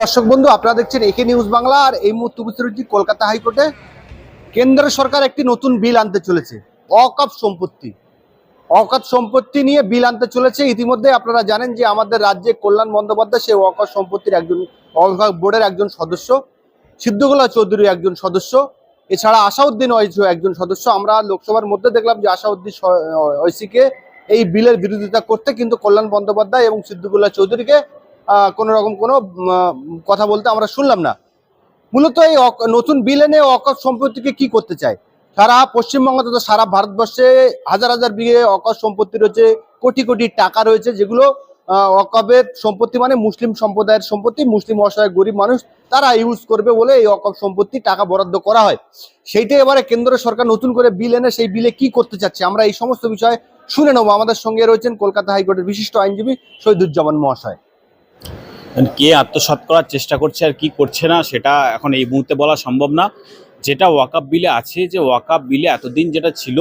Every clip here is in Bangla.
দর্শক বন্ধু, আপনারা দেখছেন একে নিউজ বাংলা, আর এই মুহূর্তে কলকাতা হাইকোর্টে। কেন্দ্র সরকার একটি নতুন বিল আনতে চলেছে অকাপ সম্পত্তি। অকাপ সম্পত্তি নিয়ে বিল আনতে চলেছে। ইতিমধ্যে আপনারা জানেন যে আমাদের রাজ্যে কল্যাণ বন্দ্যোপাধ্যায় সে অকাপ সম্পত্তির একজন অকাপ বোর্ডের একজন সদস্য, সিদ্ধগোলা চৌধুরী একজন সদস্য, এছাড়া আসাউদ্দিন ঐশী একজন সদস্য। আমরা লোকসভার মধ্যে দেখলাম যে আশাউদ্দিন ঐশীকে এই বিলের বিরোধিতা করতে কিন্তু কল্যাণ বন্দ্যোপাধ্যায় এবং সিদ্ধগোলা চৌধুরীকে কোনো রকম কোনো কথা বলতে আমরা শুনলাম না। মূলত এই নতুন বিল এনে অকপ সম্পত্তিকে কি করতে চায়? সারা পশ্চিমবঙ্গ তথা সারা ভারতবর্ষে হাজার হাজার বিঘে অকপ সম্পত্তি রয়েছে কোটি কোটি টাকা রয়েছে যেগুলো আহ, অকপের সম্পত্তি মানে মুসলিম সম্প্রদায়ের সম্পত্তি মুসলিম অসহায় গরিব মানুষ তারা ইউজ করবে বলে এই অকপ সম্পত্তি টাকা বরাদ্দ করা হয়। সেইটাই এবারে কেন্দ্র সরকার নতুন করে বিল এনে সেই বিলে কি করতে চাচ্ছে? আমরা এই সমস্ত বিষয়ে শুনে নেব। আমাদের সঙ্গে রয়েছেন কলকাতা হাইকোর্টের বিশিষ্ট আইনজীবী শহীদুজ্জামান মহাশয়। কে আত্মসাৎ করার চেষ্টা করছে আর কি করছে না, সেটা এখন এই মুহূর্তে বলা সম্ভব না। যেটা ওয়াকাপ বিলে আছে, যে ওয়াকাপ বিলে এতদিন যেটা ছিল,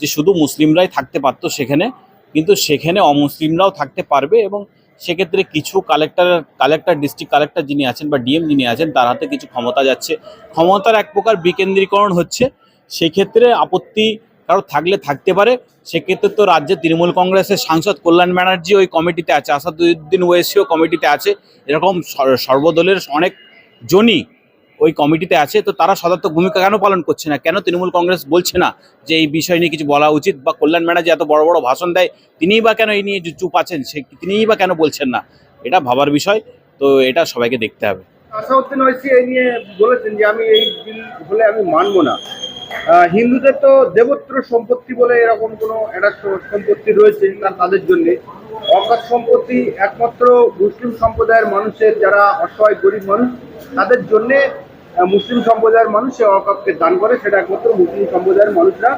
যে শুধু মুসলিমরাই থাকতে পারতো সেখানে, কিন্তু সেখানে অমুসলিমরাও থাকতে পারবে এবং সেক্ষেত্রে কিছু কালেক্টর কালেক্টর ডিস্ট্রিক্ট কালেক্টর যিনি আছেন বা ডিএম যিনি আছেন, তার হাতে কিছু ক্ষমতা যাচ্ছে। ক্ষমতার এক প্রকার বিকেন্দ্রীকরণ হচ্ছে। সেক্ষেত্রে আপত্তি কারও থাকলে থাকতে পারে, সেক্ষেত্রে তো রাজ্যে তৃণমূল কংগ্রেসের সাংসদ কল্যাণ ব্যানার্জি ওই কমিটিতে আছে, আসাদুদ্দিন ওয়েসিও কমিটিতে আছে, এরকম সর্বদলের অনেক জনই ওই কমিটিতে আছে, তো তারা সদর্থক ভূমিকা কেন পালন করছে না? কেন তৃণমূল কংগ্রেস বলছে না যে এই বিষয় নিয়ে কিছু বলা উচিত বা কল্যাণ ব্যানার্জি এত বড় বড় ভাষণ দেয়, তিনিই বা কেন এই নিয়ে চুপ- আছেন, সে তিনিই বা কেন বলছেন না? এটা ভাবার বিষয়, তো এটা সবাইকে দেখতে হবে। আসাউদ্দিন ঐশী এই নিয়ে বলেছেন যে আমি এই বিল হলে আমি মানবো না। হিন্দুদের তো দেবত্র সম্পত্তি বলে এরকম কোনো একটা সম্পত্তি রয়েছে তাদের জন্য। অকাত সম্পত্তি একমাত্র মুসলিম সম্প্রদায়ের মানুষের যারা অসহায়, গরিব মানুষ, তাদের জন্য মুসলিম সম্প্রদায়ের মানুষ সে দান করে, সেটা একমাত্র মুসলিম সম্প্রদায়ের মানুষরা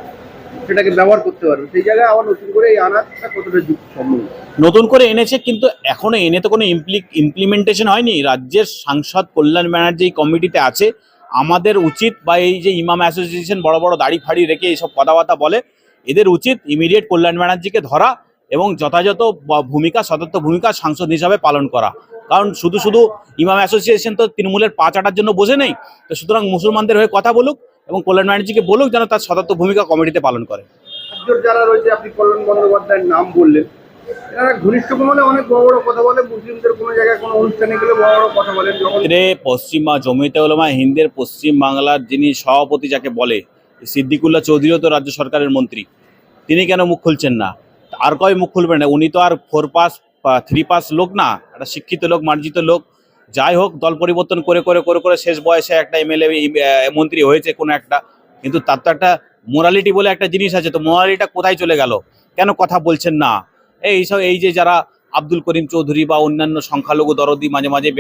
সেটাকে ব্যবহার করতে পারবে। সেই জায়গায় আবার নতুন করে এই আনারটা কতটা সম্ভব নতুন করে এনেছে, কিন্তু এখনও এনে তো কোনো ইমপ্লিমেন্টেশন হয়নি। রাজ্যের সাংসদ কল্যাণ ব্যানার্জি কমিটিতে আছে। আমাদের উচিত বা এই যে ইমাম অ্যাসোসিয়েশন বড় বড় দাড়ি ফাড়ি রেখে এইসব কথাবার্তা বলে, এদের উচিত ইমিডিয়েট কল্যাণ ব্যানার্জিকে ধরা এবং যথাযথ ভূমিকা সদর্থ ভূমিকা সাংসদ হিসাবে পালন করা। কারণ শুধু শুধু ইমাম অ্যাসোসিয়েশন তো তৃণমূলের পা চাটার জন্য বসে নেই, তো সুতরাং মুসলমানদের হয়ে কথা বলুক এবং কল্যাণ ব্যানার্জিকে বলুক যেন তার সদর্থ ভূমিকা কমিটিতে পালন করে। যারা রয়েছে, আপনি কল্যাণ বন্দ্যোপাধ্যায়ের নাম বললেন। পশ্চিমা জমিতে হিন্দের পশ্চিম বাংলার যিনি সভাপতি যাকে বলে, সিদ্দিকুল্লাহ চৌধুরীও তো রাজ্য সরকারের মন্ত্রী। তিনি কেন মুখ খুলছেন না? আর কয় মুখ খুলবেন না? উনি তো আর ফোর পাস থ্রি পাস লোক না, একটা শিক্ষিত লোক, মার্জিত লোক। যাই হোক, দল পরিবর্তন করে করে করে করে শেষ বয়সে একটা এমএলএ মন্ত্রী হয়েছে কোনো একটা। কিন্তু তার তো একটা মোরালিটি বলে একটা জিনিস আছে, তো মোরালিটা কোথায় চলে গেল? কেন কথা বলছেন না? এই সব এই যে যারা আব্দুল করিম চৌধুরী বা অন্যান্য সংখ্যালঘু দরদি মাঝে মাঝে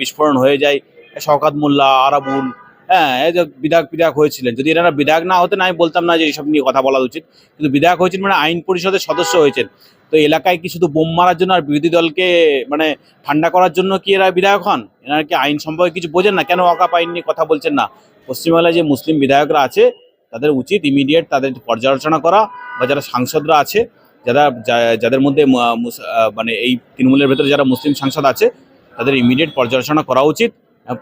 বিস্ফোরণ হয়ে যায়, শওকাত মোল্লা আরাবুল হ্যাঁ এই যে বিধায়ক বিধায়ক হয়েছিলেন। যদি এনারা বিধায়ক না হতেন, আমি বলতাম না যে এইসব নিয়ে কথা বলা উচিত। কিন্তু বিধায়ক হয়েছেন মানে আইন পরিষদের সদস্য হয়েছেন। তো এলাকায় কি শুধু বোম মারার জন্য আর বিরোধী দলকে মানে ঠান্ডা করার জন্য কি এরা বিধায়ক হন? এনারা কি আইন সম্পর্কে কিছু বোঝেন না? কেন অকাপ আইন নিয়ে কথা বলছেন না? পশ্চিমবাংলায় যে মুসলিম বিধায়করা আছে, তাদের উচিত ইমিডিয়েট তাদের পর্যালোচনা করা বা যারা সাংসদরা আছে যারা যাদের মধ্যে মানে এই তৃণমূলের ভেতরে যারা মুসলিম সাংসদ আছে তাদের ইমিডিয়েট পর্যালোচনা করা উচিত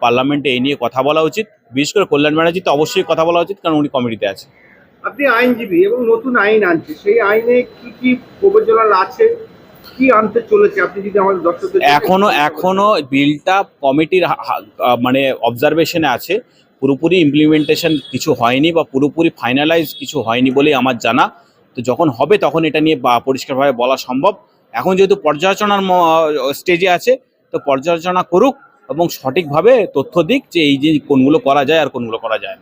পার্লামেন্টে এই নিয়ে কথা বলা উচিত। বিশেষ করে কল্যাণ ব্যানার্জি তো অবশ্যই কথা বলা উচিত কারণ উনি কমিটিতে আছে। আপনি আইনজীবী এবং নতুন আইন আনছে সেই আইনে কি কি প্রবচনাল আছে? কি আনতে চলেছে? আপনি যদি আমাদের দর্শকদের এখনও এখনও বিলটা কমিটির মানে অবজারভেশনে আছে। পুরোপুরি ইমপ্লিমেন্টেশন কিছু হয়নি বা পুরোপুরি ফাইনালাইজ কিছু হয়নি বলেই আমার জানা। তো যখন হবে তখন এটা নিয়ে পরিষ্কারভাবে বলা সম্ভব। এখন যেহেতু পর্যালোচনার স্টেজে আছে, তো পর্যালোচনা করুক এবং সঠিকভাবে তথ্য দিক যে এই যে কোনগুলো করা যায় আর কোনগুলো করা যায়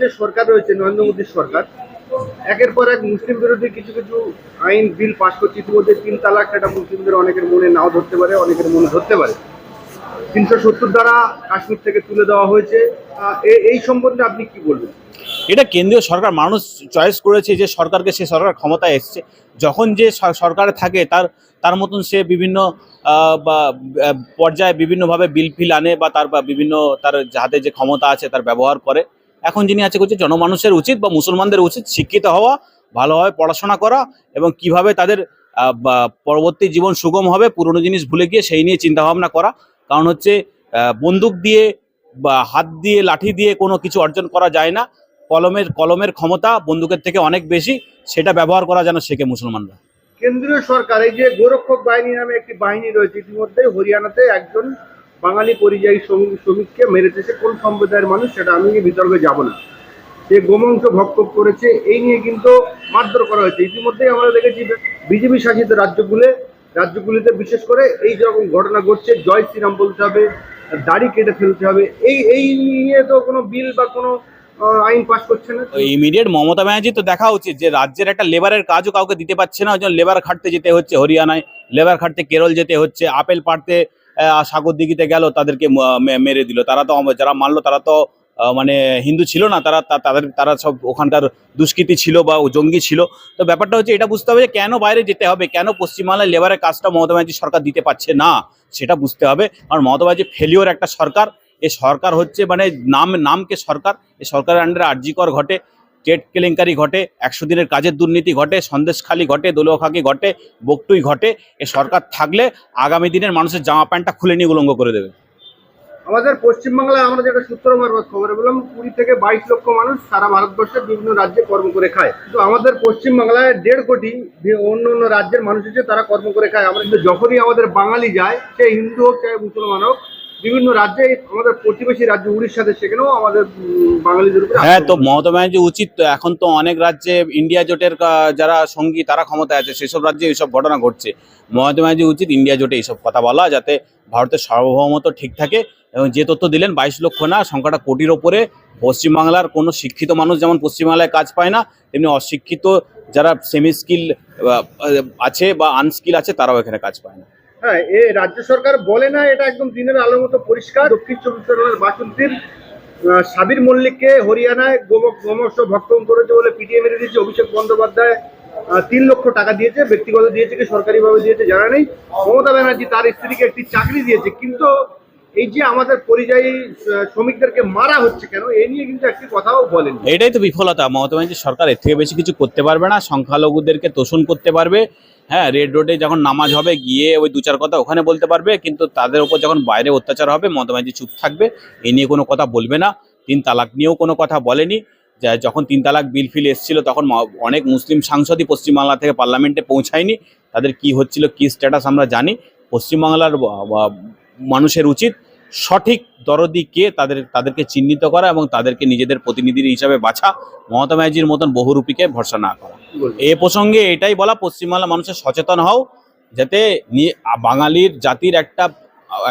যে সরকার রয়েছে, নরেন্দ্র মোদীর সরকার, একের পর এক মুসলিম বিরোধী কিছু কিছু আইন বিল পাশ করছে, ইতিমধ্যে তিন তালাক, সেটা মুসলিমদের অনেকের মনে নাও ধরতে পারে, অনেকের মনে ধরতে পারে। তিনশো সত্তর দ্বারা কাশ্মীর থেকে তুলে দেওয়া হয়েছে। এই সম্বন্ধে আপনি কি বলবেন? এটা কেন্দ্রীয় সরকার, মানুষ চয়েস করেছে যে সরকারকে সে সরকার ক্ষমতায় এসছে। যখন যে সরকারে থাকে, তার তার মতন সে বিভিন্ন পর্যায়ে বিভিন্নভাবে বিল ফিল আনে বা তার বিভিন্ন তার হাতে যে ক্ষমতা আছে তার ব্যবহার করে। এখন যিনি আছে করছে জনমানুষের উচিত বা মুসলমানদের উচিত শিক্ষিত হওয়া, ভালোভাবে পড়াশোনা করা এবং কীভাবে তাদের পরবর্তী জীবন সুগম হবে, পুরনো জিনিস ভুলে গিয়ে সেই নিয়ে চিন্তা ভাবনা করা। কারণ হচ্ছে বন্দুক দিয়ে বা হাত দিয়ে, লাঠি দিয়ে কোনো কিছু অর্জন করা যায় না। কলমের কলমের ক্ষমতা বন্দুকের থেকে অনেক বেশি, সেটা ব্যবহার করা যেন শেখে মুসলমানরা। কেন্দ্রীয় সরকার, এই যে গোরক্ষক বাহিনী নামে একটি বাহিনী রয়েছে, ইতিমধ্যে হরিয়ানাতে একজন বাঙালি পরিযায়ী শ্রমিক- শ্রমিককে মেরেছে। কোন সম্প্রদায়ের মানুষ, সেটা আমি বিতর্কে যাব না। যে গোমাংস ভক্ষক করেছে, এই নিয়ে কিন্তু মারধর করা হয়েছে। ইতিমধ্যেই আমরা দেখেছি, বিজেপি শাসিত রাজ্যগুলো রাজ্যগুলিতে, বিশেষ করে এই যেরকম ঘটনা ঘটছে, জয় শ্রীরাম বলতে হবে, দাড়ি কেটে ফেলতে হবে, এই এই নিয়ে তো কোনো বিল বা কোনো আইন করছে না। ইমিডিয়েট মমতা ব্যানার্জি তো দেখা উচিত যে রাজ্যের একটা লেবারের কাজও কাউকে দিতে পারছে না লেবার খাটতে যেতে হচ্ছে, হরিয়ানায় লেবার খাটতে কেরল যেতে হচ্ছে, আপেল পাড়তে সাগর দিঘিতে গেল, তাদেরকে মেরে দিল, তারা তো যারা মারলো তারা তো মানে হিন্দু ছিল না, তারা তাদের, তারা সব ওখানকার দুষ্কৃতি ছিল বা জঙ্গি ছিল। তো ব্যাপারটা হচ্ছে এটা বুঝতে হবে যে কেন বাইরে যেতে হবে, কেন পশ্চিমবাংলায় লেবারের কাজটা মমতা ব্যানার্জি সরকার দিতে পারছে না, সেটা বুঝতে হবে। কারণ মমতা ব্যানার্জি ফেলিওর একটা সরকার, এ সরকার হচ্ছে মানে নাম, নামকে সরকার, এ সরকারের আন্ডারে আর্জিকর ঘটে, টেট কেলেঙ্কারি ঘটে, একশো দিনের কাজের দুর্নীতি ঘটে, সন্দেশখালি ঘটে দলীয়খাকি ঘটে, বকটুই ঘটে, এ সরকার থাকলে আগামী দিনের মানুষের জামা প্যান্টটা খুলে নিয়ে উলঙ্গ করে দেবে। আমাদের পশ্চিমবাংলায় আমরা যেটা সূত্র মারফত খবর বললাম কুড়ি থেকে বাইশ লক্ষ মানুষ সারা ভারতবর্ষে বিভিন্ন রাজ্যে কর্ম করে খায়। কিন্তু আমাদের পশ্চিমবাংলায় দেড় কোটি অন্য অন্য রাজ্যের মানুষ এসে তারা কর্ম করে খায়। আমরা কিন্তু যখনই আমাদের বাঙালি যায়, সে হিন্দু হোক চাই মুসলমান হোক বিভিন্ন রাজ্যে আমাদের প্রতিবেশী রাজ্য উড়িষ্যাতে সেখানেও আমাদের বাঙালিদের উপরে হ্যাঁ তো। মমতা ব্যানার্জি উচিত তো এখন তো অনেক রাজ্যে ইন্ডিয়া জোটের যারা সঙ্গী তারা ক্ষমতায় আছে সেসব রাজ্যে এইসব ঘটনা ঘটছে। মমতা ব্যানার্জি উচিত ইন্ডিয়া জোটে এইসব কথা বলা যাতে ভারতের সার্বভৌমত্ব ঠিক থাকে এবং যে তথ্য দিলেন বাইশ লক্ষ না সংখ্যাটা কোটির ওপরে। পশ্চিমবাংলার কোনো শিক্ষিত মানুষ যেমন পশ্চিমবাংলায় কাজ পায় না তেমনি অশিক্ষিত যারা সেমি স্কিল আছে বা আনস্কিল আছে তারাও এখানে কাজ পায় না। হ্যাঁ এ রাজ্য সরকার বলে না, এটা একদম দিনের আলোর মতো পরিষ্কার। দক্ষিণ চব্বিশ পরগনার বাসন্তীর সাবির মল্লিককে হরিয়ানায় গোম- গোমস্ত ভক্ষণ করেছে বলে পিটিএ মেরে দিয়েছে অভিষেক বন্দ্যোপাধ্যায়। তিন লক্ষ টাকা দিয়েছে, ব্যক্তিগত দিয়েছে কি সরকারিভাবে দিয়েছে জানা নেই। মমতা ব্যানার্জি তার স্ত্রীকে একটি চাকরি দিয়েছে, কিন্তু এই যে আমাদের পরিযায়ী শ্রমিকদেরকে মারা হচ্ছে কেন এই নিয়ে কিন্তু একটি কথাও বলেন এটাই তো বিফলতা। মমতা ব্যানার্জি সরকার এর থেকে বেশি কিছু করতে পারবে না, সংখ্যালঘুদেরকে তোষণ করতে পারবে হ্যাঁ রেড রোডে যখন নামাজ হবে, গিয়ে ওই দু চার কথা ওখানে বলতে পারবে, কিন্তু তাদের উপর যখন বাইরে অত্যাচার হবে, মমতা চুপ থাকবে, এ নিয়ে কোনো কথা বলবে না, তিন তালাক নিয়েও কোনো কথা বলেনি। যা, যখন তিন তালাক বিল ফিল এসেছিল, তখন অনেক মুসলিম সাংসদই পশ্চিমবাংলা থেকে পার্লামেন্টে পৌঁছায়নি। তাদের কি হচ্ছিল, কি স্ট্যাটাস আমরা জানি। পশ্চিমবাংলার মানুষের উচিত সঠিক দরদি কে তাদের তাদেরকে চিহ্নিত করা এবং তাদেরকে নিজেদের প্রতিনিধির হিসাবে বাছা মমতা ব্যানার্জির মতন বহুরূপীকে ভরসা না করা। এ প্রসঙ্গে এটাই বলা পশ্চিমবাংলা মানুষের সচেতন হও যাতে বাঙালির জাতির একটা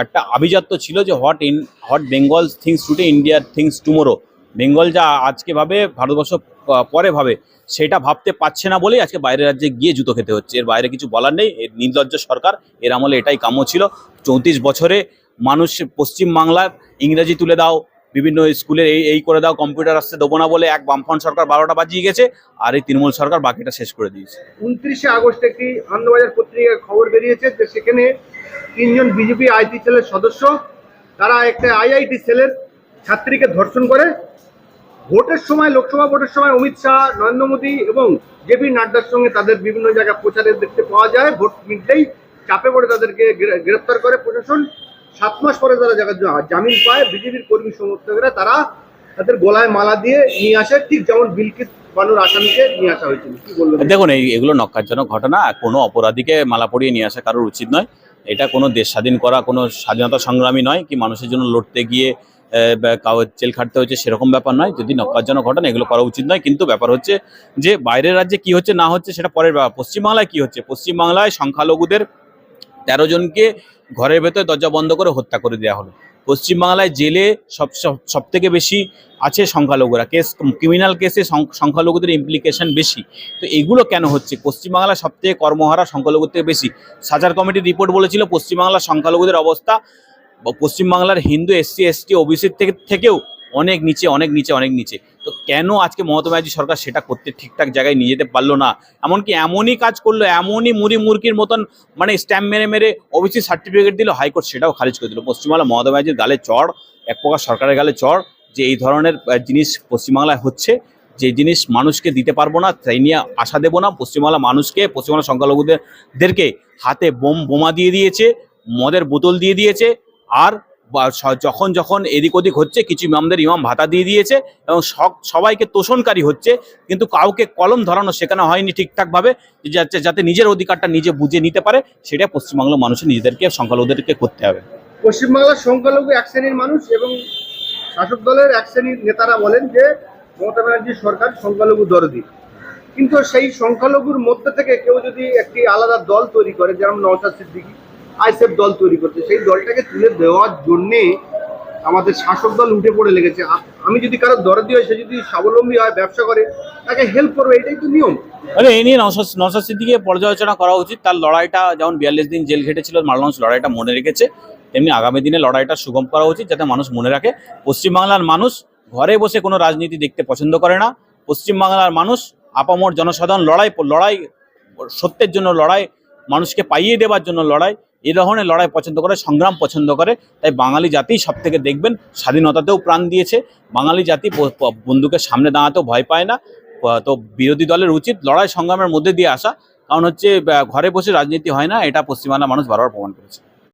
একটা আভিজাত্য ছিল যে what in what Bengal thinks today ইন্ডিয়ার থিংস টুমোরো। বেঙ্গল যা আজকে ভাবে ভারতবর্ষ পরে ভাবে সেটা ভাবতে পারছে না বলেই আজকে বাইরের রাজ্যে গিয়ে জুতো খেতে হচ্ছে। এর বাইরে কিছু বলার নেই এর নির্লজ্জ সরকার এর আমলে এটাই কাম্য ছিল। চৌত্রিশ বছরে মানুষ পশ্চিম বাংলার ইংরেজি তুলে দাও, বিভিন্ন স্কুলে এই এই করে দাও, কম্পিউটার আসতে দেবো না বলে এক বামফ্রন্ট সরকার বারোটা বাজিয়ে গেছে আর এই তৃণমূল সরকার বাকিটা শেষ করে দিয়েছে। উনত্রিশে আগস্ট একটি আনন্দবাজার পত্রিকায় খবর বেরিয়েছে যে সেখানে তিনজন বিজেপি আইটি সেলের সদস্য, তারা একটা আইআইটি সেলের ছাত্রীকে ধর্ষণ করে। ভোটের সময়, লোকসভা ভোটের সময় অমিত শাহ, নরেন্দ্র মোদী এবং জেপি নাড্ডার সঙ্গে তাদের বিভিন্ন জায়গায় প্রচারে দেখতে পাওয়া যায়। ভোট মিটলেই চাপে পড়ে তাদেরকে গ্রে- গ্রেপ্তার করে প্রশাসন। সাত মাস পরে তারা জামিন পায়, বিজেপির কর্মী সমর্থকরা, তারা তাদের গলায় মালা দিয়ে নিয়ে আসে। ঠিক যেমন বিলকিস দেখুন, এই এগুলো নক্কারজনক ঘটনা। কোনো অপরাধীকে মালা পরিয়ে নিয়ে আসা কারোর উচিত নয়। এটা কোনো দেশ স্বাধীন করা, কোনো স্বাধীনতা সংগ্রামী নয় কি মানুষের জন্য লড়তে গিয়ে জেল খাটতে হচ্ছে সেরকম ব্যাপার নয়। যদি নক্কারজনক ঘটনা, এগুলো করা উচিত নয়। কিন্তু ব্যাপার হচ্ছে যে বাইরের রাজ্যে কি হচ্ছে, না হচ্ছে, সেটা পরের ব্যাপার পশ্চিমবাংলায় কি হচ্ছে? পশ্চিমবাংলায় সংখ্যালঘুদের তেরো জনকে ঘরের ভেতরে দরজা বন্ধ করে হত্যা করে দেওয়া হলো। পশ্চিমবাংলায় জেলে সব সব থেকে বেশি আছে সংখ্যালঘুরা। কেস ক্রিমিনাল কেসে সংখ্যালঘুদের ইমপ্লিকেশন বেশি। তো এগুলো কেন হচ্ছে? পশ্চিমবাংলা সব থেকে কর্মহারা সংখ্যালঘুর থেকে বেশি। সাজার কমিটির রিপোর্ট বলেছিল পশ্চিমবাংলার সংখ্যালঘুদের অবস্থা পশ্চিমবাংলার হিন্দু এসসি, এসটি, ওবিসির থেকে, থেকেও অনেক নিচে অনেক নিচে অনেক নিচে। তো কেন আজকে মমতা ব্যানার্জি সরকার সেটা করতে ঠিকঠাক জায়গায় নিয়ে যেতে পারল না? এমনকি এমনই কাজ করল, এমনই মুড়ি মুরগির মতন মানে স্ট্যাম্প মেরে মেরে ওবিসি সার্টিফিকেট দিল, হাইকোর্ট সেটাও খারিজ করে দিল। পশ্চিমবাংলা মমতা ব্যানার্জির গালে চড়, এক প্রকার সরকারের গালে চড় যে এই ধরনের জিনিস পশ্চিমবাংলায় হচ্ছে, যে জিনিস মানুষকে দিতে পারব না, তাই নিয়ে আশা দেবো না। পশ্চিমবাংলা মানুষকে পশ্চিমবাংলা সংখ্যালঘুদেরকে হাতে বোম, বোমা দিয়ে দিয়েছে, মদের বোতল দিয়ে দিয়েছে, আর যখন যখন এদিক ওদিক হচ্ছে, কিছু ইমামদের ইমাম ভাতা দিয়ে দিয়েছে এবং সবাইকে তোষণকারী হচ্ছে, কিন্তু কাউকে কলম ধরানো শেখানো হয়নি ঠিকঠাকভাবে, যে যাতে নিজের অধিকারটা নিজে বুঝে নিতে পারে সেটা পশ্চিমবাংলার মানুষের নিজেদেরকে, সংখ্যালঘুদেরকে করতে হবে। পশ্চিমবাংলার সংখ্যালঘু এক শ্রেণির মানুষ এবং শাসক দলের এক শ্রেণির নেতারা বলেন যে, মমতা ব্যানার্জি সরকার সংখ্যালঘু দরদি। কিন্তু সেই সংখ্যালঘুর মধ্যে থেকে কেউ যদি একটি আলাদা দল তৈরি করে, যেমন নওশাদ সিদ্দিকী আইসেফ দল তৈরি করছে। সেই দলটাকে তুলে দেওয়ার জন্যে আমাদের শাসক দল উঠে পড়ে লেগেছে। আমি যদি কারও দরদি হয়, সে যদি স্বাবলম্বী হয়, ব্যবসা করে, তাকে হেল্প করবে, এটাই তো নিয়ম। মানে এই নিয়ে নওশাদ সিদ্দিকে পর্যালোচনা করা উচিত। তার লড়াইটা, যেমন বিয়াল্লিশ দিন জেল খেটেছিল মানুষ লড়াইটা মনে রেখেছে, তেমনি আগামী দিনে লড়াইটা সুগম করা উচিত, যাতে মানুষ মনে রাখে, পশ্চিমবাংলার মানুষ ঘরে বসে কোনো রাজনীতি দেখতে পছন্দ করে না। পশ্চিমবাংলার মানুষ আপামর জনসাধারণ লড়াই লড়াই, সত্যের জন্য লড়াই মানুষকে পাইয়ে দেওয়ার জন্য লড়াই, এ ধরনের লড়াই পছন্দ করে, সংগ্রাম পছন্দ করে। তাই বাঙালি জাতি সব থেকে দেখবেন স্বাধীনতাতেও প্রাণ দিয়েছে। বাঙালি জাতি ব- ব- বন্দুকের সামনে দাঁড়াতেও ভয় পায় না। তো বিরোধী দলের উচিত লড়াই, সংগ্রামের মধ্যে দিয়ে আসা। কারণ হচ্ছে ঘরে বসে রাজনীতি হয় না, এটা পশ্চিমবাংলার মানুষ বারবার প্রমাণ করেছে।